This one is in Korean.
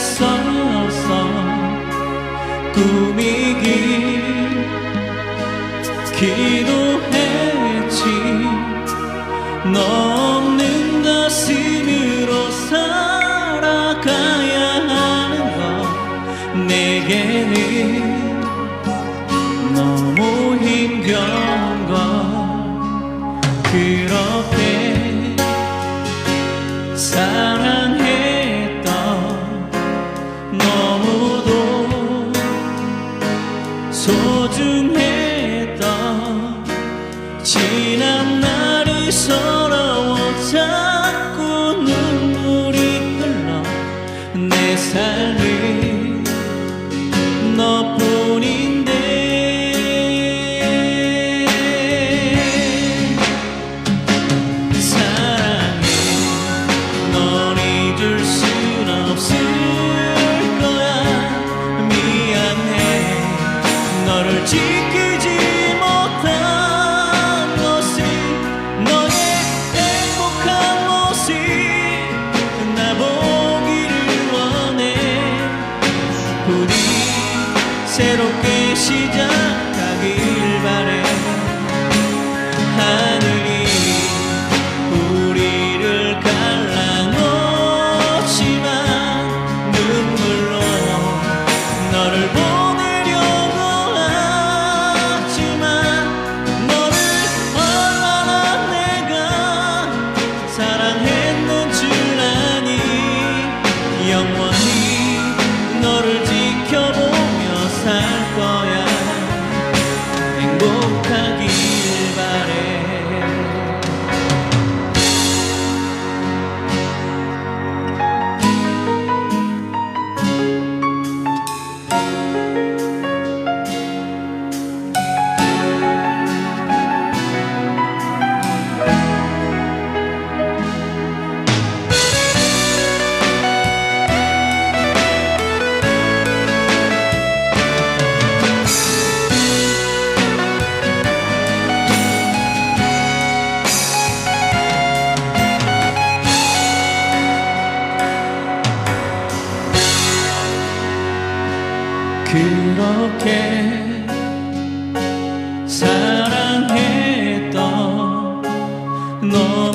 서서 꾸미길 기도했지. 너 없는 가슴으로 살아가야 하는 것 내게는 너무 힘겨 사랑했던 너무도 소중했던 지난 날이 서러워 자꾸 눈물이 흘러 내 삶이 she does. 그렇게 사랑했던 너